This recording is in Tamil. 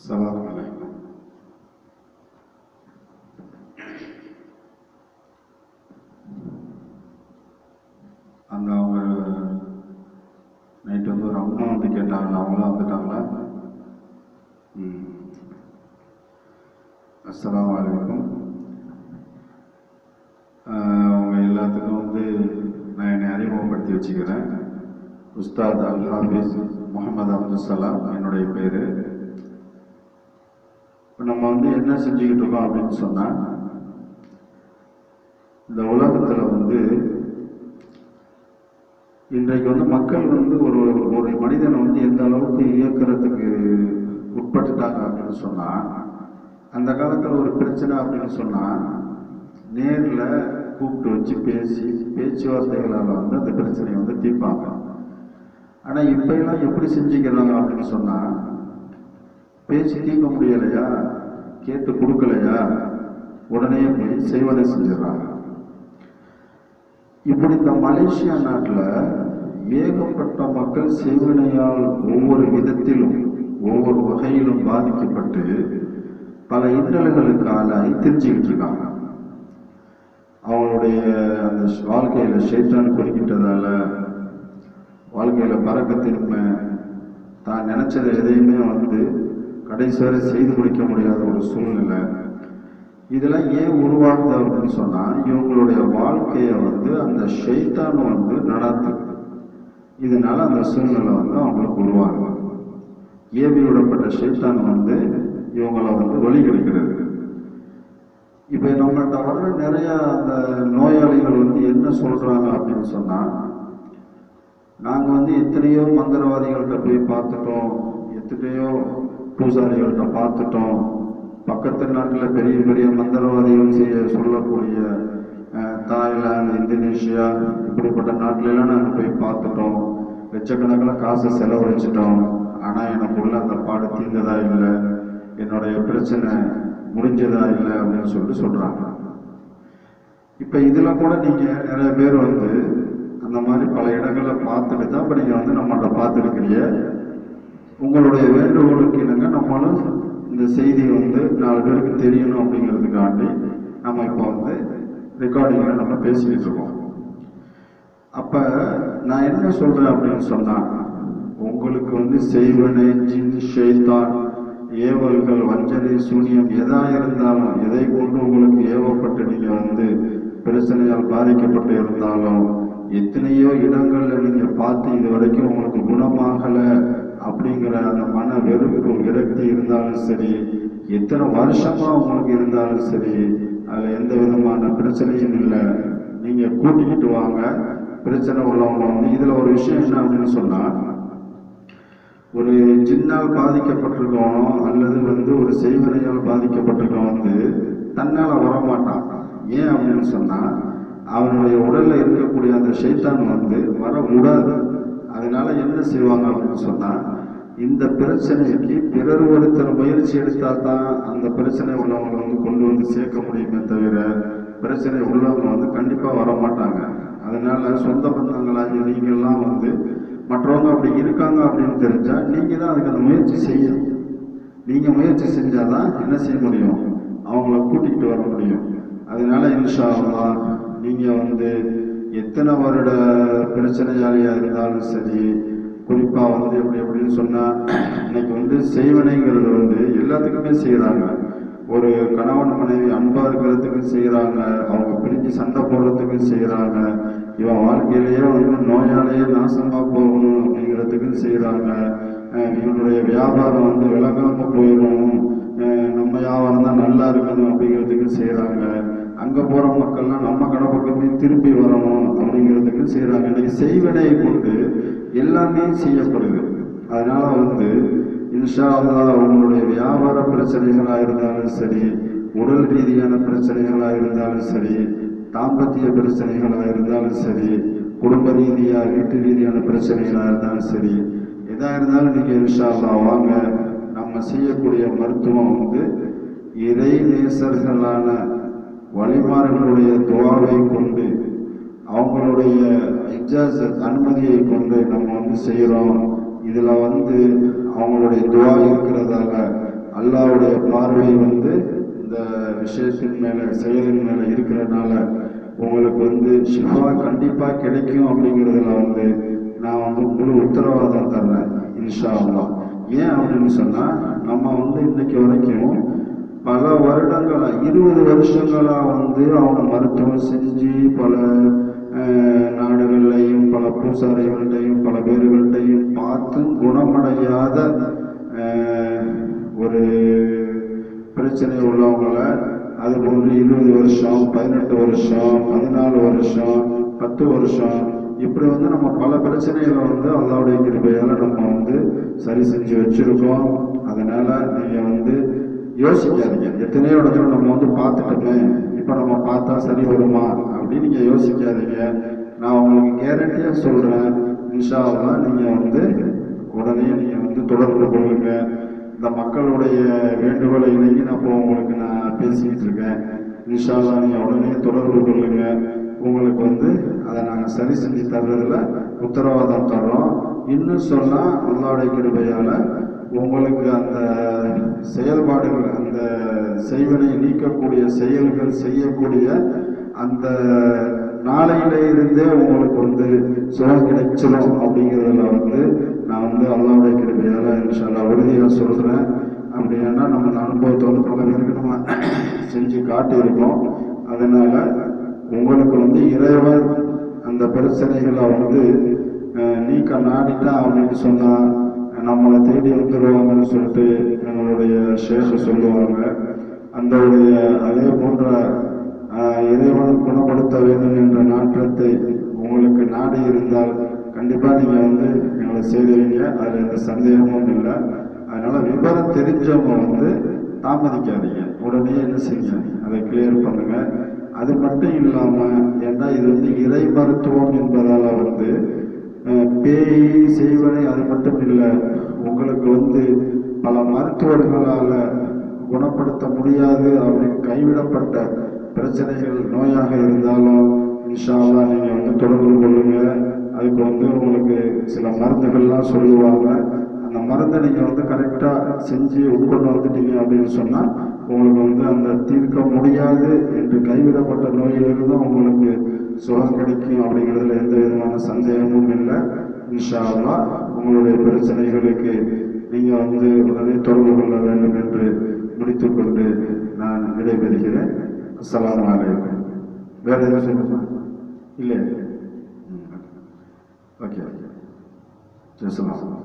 السلام عليكم அந்த அவங்க நைட் வந்து ஒரு அம்மா வந்து கேட்டாங்களா அவங்களாம் வந்துட்டாங்களா ம் அஸ்ஸலாமு அலைக்கும் ஆஹ் அவங்க எல்லாத்துக்கும் வந்து நான் என்னை அறிமுகப்படுத்தி வச்சுக்கிறேன் உஸ்தாத் அல் ஹாஃபிஸ் முகமது அப்துல் சலாம் என்னுடைய பேர் இப்போ நம்ம வந்து என்ன செஞ்சுக்கிட்டு இருக்கோம் அப்படின்னு சொன்னால் இந்த உலகத்தில் வந்து இன்றைக்கு வந்து மக்கள் வந்து ஒரு ஒரு மனிதனை வந்து எந்த அளவுக்கு இயக்கிறதுக்கு உட்பட்டுட்டாங்க அப்படின்னு சொன்னால் அந்த காலத்தில் ஒரு பிரச்சனை அப்படின்னு சொன்னால் நேரில் கூப்பிட்டு வச்சு பேசி பேச்சுவார்த்தைகளால் வந்து அந்த பிரச்சனையை வந்து தீர்ப்பாங்க. ஆனால் இப்போ எல்லாம் எப்படி செஞ்சுக்கிறாங்க அப்படின்னு சொன்னால் பேசி தீர்க்க முடியலையா? கேட்டு கொடுக்கலையா? உடனே போய் செய்வதை செஞ்சிடறாங்க. இப்படி இந்த மலேசியா நாட்டில் ஏகப்பட்ட மக்கள் செய்வினையால் ஒவ்வொரு விதத்திலும் ஒவ்வொரு வகையிலும் பாதிக்கப்பட்டு பல இன்னல்களுக்கு ஆளாகி தெரிஞ்சுக்கிட்டு இருக்காங்க. அவங்களுடைய அந்த வாழ்க்கையில் ஷைத்தான் குறுக்கிட்டதால வாழ்க்கையில் பறக்கத்தின்மை தான் நினைச்சதை எதையுமே வந்து கடைசி வரை செய்து முடிக்க முடியாத ஒரு சூழ்நிலை. இதெல்லாம் ஏன் உருவாகுது அப்படின்னு சொன்னால் இவங்களுடைய வாழ்க்கையை வந்து அந்த ஷைத்தான் வந்து நடத்து. இதனால அந்த சூழ்நிலை வந்து அவங்களுக்கு உருவாகும் ஏவி விடப்பட்ட ஷைத்தான் வந்து இவங்களை வந்து வழி கிடைக்கிறது. இப்போ நம்மகிட்ட வர்ற நிறைய அந்த நோயாளிகள் வந்து என்ன சொல்கிறாங்க அப்படின்னு சொன்னால் நாங்கள் வந்து எத்தனையோ மந்திரவாதிகள்கிட்ட போய் பார்த்துட்டோம் எத்தனையோ பூசாரிகள்கிட்ட பார்த்துட்டோம். பக்கத்து நாட்டில் பெரிய பெரிய மந்திரவாதிகள் செய்ய சொல்லக்கூடிய தாய்லாந்து இந்தோனேஷியா இப்படிப்பட்ட நாட்டிலெல்லாம் நாங்கள் போய் பார்த்துட்டோம். லட்சக்கணக்கில் காசை செலவழிச்சிட்டோம். ஆனால் எனக்குள்ள அந்த பாடு தீர்ந்ததா இல்லை. என்னுடைய பிரச்சனை முடிஞ்சதா இல்லை அப்படின்னு சொல்லிட்டு சொல்கிறாங்க இப்போ இதில் கூட நீங்கள் நிறைய பேர் வந்து அந்த மாதிரி பல இடங்களை பார்த்துட்டு தான் இப்போ நீங்கள் வந்து நம்மகிட்ட பார்த்துருக்கிறீங்க. உங்களுடைய வேண்டுகோளுக்கு இணங்க நம்மளும் இந்த செய்தி வந்து நாலு பேருக்கு தெரியணும் அப்படிங்கிறதுக்காண்டி நம்ம இப்போ வந்து ரெக்கார்டிங்கில் நம்ம பேசிக்கிட்டு இருக்கோம். அப்போ நான் என்ன சொல்கிறேன் அப்படின்னு சொன்னால் உங்களுக்கு வந்து செய்வனை ஜின் ஷெய்தான் ஏவல்கள் வஞ்சனை சூனியம் எதாக இருந்தாலும் எதை கொண்டு உங்களுக்கு ஏவப்பட்டு நீங்கள் வந்து பிரச்சனையால் பாதிக்கப்பட்டு இருந்தாலும் எத்தனையோ இடங்களில் நீங்கள் பார்த்து இது வரைக்கும் உங்களுக்கு குணமாகலை அப்படிங்கிற அந்த மன வெறுப்பு விரக்தி இருந்தாலும் சரி எத்தனை வருஷமா உங்களுக்கு இருந்தாலும் சரி அதுல எந்த விதமான பிரச்சனையும் இல்லை. நீங்க கூட்டிக்கிட்டு வாங்க. பிரச்சனை உள்ளவங்க வந்து இதுல ஒரு விஷயம் என்ன அப்படின்னு சொன்னா ஒரு ஜின்னால் பாதிக்கப்பட்டிருக்கவனோ அல்லது வந்து ஒரு செய்வனையால் பாதிக்கப்பட்டிருக்கவன் வந்து தன்னால வரமாட்டான். ஏன் அப்படின்னு சொன்னா அவனுடைய உடல்ல இருக்கக்கூடிய அந்த சைத்தான் வந்து வர விடாது அதனால என்ன செய்வாங்க அப்படின்னு சொன்னா இந்த பிரச்சனைக்கு பிறர் ஒருத்தர் முயற்சி எடுத்தா தான் அந்த பிரச்சனை உள்ளவங்க வந்து கொண்டு வந்து சேர்க்க முடியுமே தவிர பிரச்சனை உள்ளவங்க வந்து கண்டிப்பாக வர மாட்டாங்க அதனால சொந்த பந்தங்களாகி நீங்கள்லாம் வந்து மற்றவங்க அப்படி இருக்காங்க அப்படின்னு தெரிஞ்சா நீங்கள் தான் அதுக்கு அந்த முயற்சி செய்யணும். நீங்கள் முயற்சி செஞ்சால் தான் என்ன செய்ய முடியும்? அவங்கள கூட்டிகிட்டு வர முடியும். அதனால இன்ஷா அல்லாஹ் நீங்கள் வந்து எத்தனை வருட பிரச்சனையாளியா இருந்தாலும் சரி குறிப்பா வந்து எப்படி எப்படின்னு சொன்னா இன்னைக்கு வந்து செய்வனைங்கிறது வந்து எல்லாத்துக்குமே செய்யறாங்க ஒரு கணவன் மனைவி அன்பா இருக்கிறதுக்கும் செய்யறாங்க அவங்க பிரிஞ்சு சண்டை போடுறதுக்கும் செய்யறாங்க இவன் வாழ்க்கையிலேயே வந்து நோயாலேயே நாசமா போகணும் அப்படிங்கிறதுக்கும் செய்யறாங்க இவனுடைய வியாபாரம் வந்து விளங்காம போயிடும். நம்ம வியாபாரம் தான் நல்லா இருக்கணும் அப்படிங்கிறதுக்கும் செய்யறாங்க அங்க போற மக்கள்லாம் நம்ம கடை பக்கமே திருப்பி வரணும் அப்படிங்கிறதுக்கு செய்யறாங்க இன்னைக்கு செய்வினையை கொண்டு எல்லாமே செய்யப்படுது. அதனால வந்து இன்ஷா அல்லாஹ் உங்களுடைய வியாபார பிரச்சனைகளா இருந்தாலும் சரி உடல் ரீதியான பிரச்சனைகளா இருந்தாலும் சரி தாம்பத்திய பிரச்சனைகளா இருந்தாலும் சரி குடும்ப ரீதியா வீட்டு ரீதியான பிரச்சனைகளா இருந்தாலும் சரி எதா இருந்தாலும் நீங்க இன்ஷா வாங்க. நம்ம செய்யக்கூடிய மருத்துவம் வந்து இறை நேசர்களான வழிமார்களுடைய துவாவை கொண்டு அவங்களுடைய இஜாசத் அனுமதியை கொண்டு நம்ம வந்து செய்கிறோம் இதில் வந்து அவங்களுடைய துவா இருக்கிறதால அல்லாவுடைய பார்வை வந்து இந்த விஷயத்தின் மேலே செயலின் மேலே இருக்கிறனால உங்களுக்கு வந்து ஷிஃபா கண்டிப்பாக கிடைக்கும் அப்படிங்கிறதுல வந்து நான் வந்து முழு உத்தரவாதம் தர்றேன் இன்ஷா அல்லா ஏன் அப்படின்னு சொன்னால் நம்ம வந்து இன்னைக்கு வரைக்கும் பல வருடங்களா இருபது வருஷங்களா வந்து அவங்க மருத்துவம் செஞ்சு பல நாடுகள்லையும் பல பூசாரிகள்டையும் பல பேர்கள்டையும் பார்த்தும் குணமடையாத ஒரு பிரச்சனை உள்ளவங்களை அது போன்று இருபது வருஷம் பதினெட்டு வருஷம் பதினாலு வருஷம் பத்து வருஷம் இப்படி வந்து நம்ம பல பிரச்சனைகளை வந்து அல்லாவுடைய கிருபையால நம்ம வந்து சரி செஞ்சு வச்சிருக்கோம். அதனால் நீங்கள் வந்து யோசிக்காதீங்க. எத்தனையோ இடத்துல நம்ம வந்து பார்த்துட்டோமே இப்போ நம்ம பார்த்தா சரி வருமா? அப்படின்னு நீங்கள் யோசிக்காதீங்க. நான் உங்களுக்கு கேரண்டியாக சொல்கிறேன் இன்ஷாவெல்லாம் நீங்கள் வந்து உடனே நீங்கள் வந்து தொடர்பு கொள்ளுங்க. இந்த மக்களுடைய வேண்டுகோளை இணங்கி நான் இப்போ உங்களுக்கு நான் பேசிக்கிட்டு இருக்கேன். இன்ஷா நீங்கள் உடனே தொடர்பு கொள்ளுங்க. உங்களுக்கு வந்து அதை நாங்கள் சரி செஞ்சு தர்றதில் உத்தரவாதம் தர்றோம். இன்னும் சொன்னால் அல்லாவுடைய கிருபையால உங்களுக்கு அந்த செயல்பாடுகள் அந்த செய்வனை நீக்கக்கூடிய செயல்கள் செய்யக்கூடிய அந்த நாளையில இருந்தே உங்களுக்கு வந்து சுகம் கிடைச்சிடும் அப்படிங்கிறதுல வந்து நான் வந்து அல்லாவுடைய கிருபையால இன்ஷால்லா சொல்கிறேன் அப்படி அப்படின்னா நம்ம அந்த அனுபவத்தை வந்து பல பேருக்கு நம்ம செஞ்சு காட்டியிருக்கோம். அதனால உங்களுக்கு வந்து இறைவன் அந்த பிரச்சனைகளை வந்து நீக்க நாடிட்டான் அப்படின்னு சொன்னால் நம்மளை தேடி வந்துடுவாங்கன்னு சொல்லிட்டு நம்மளுடைய சேஷ சொல்லுவாங்க. அந்த உடைய அதே போன்ற ஆஹ், இறைவன் குணப்படுத்த வேண்டும் என்ற நாற்றத்தை உங்களுக்கு நாடி இருந்தால் கண்டிப்பாக நீங்கள் வந்து எங்களை செய்துவீங்க அதில் எந்த சந்தேகமும் இல்லை. அதனால் விவரம் தெரிஞ்சவங்க வந்து தாமதிக்காதீங்க. உடனே என்ன செய்யுங்க? அதை கிளியர் பண்ணுங்கள் அது மட்டும் இல்லாமல் ஏன்னா இது வந்து இறை மருத்துவம் என்பதால் வந்து பேய் செய்வனை அது மட்டும் இல்லை உங்களுக்கு வந்து பல மருத்துவர்களால் குணப்படுத்த முடியாது அவருக்கு கைவிடப்பட்ட பிரச்சனைகள் நோயாக இருந்தாலும் இன்ஷா நீங்கள் வந்து தொடர்பு கொள்ளுங்க. அதுக்கு வந்து உங்களுக்கு சில மருந்துகள்லாம் சொல்லுவாங்க. அந்த மருந்தை நீங்கள் வந்து கரெக்டாக செஞ்சு உட்கொண்டு வந்துட்டீங்க அப்படின்னு சொன்னால் உங்களுக்கு வந்து அந்த தீர்க்க முடியாது என்று கைவிடப்பட்ட நோயிலிருந்து உங்களுக்கு சுகம் கிடைக்கும் அப்படிங்கிறதுல எந்த விதமான சந்தேகமும் இல்லை. இன்ஷால்லா உங்களுடைய பிரச்சனைகளுக்கு நீங்கள் வந்து உடனே தொடர்பு கொள்ள வேண்டும் என்று முடித்துக்கொண்டு நான் விடைபெறுகிறேன். அஸ்லாம் அலைக்கும். வேற எதுவும் சொல்லுமா இல்லை ஓகே ஓகே. ஜெசலாம்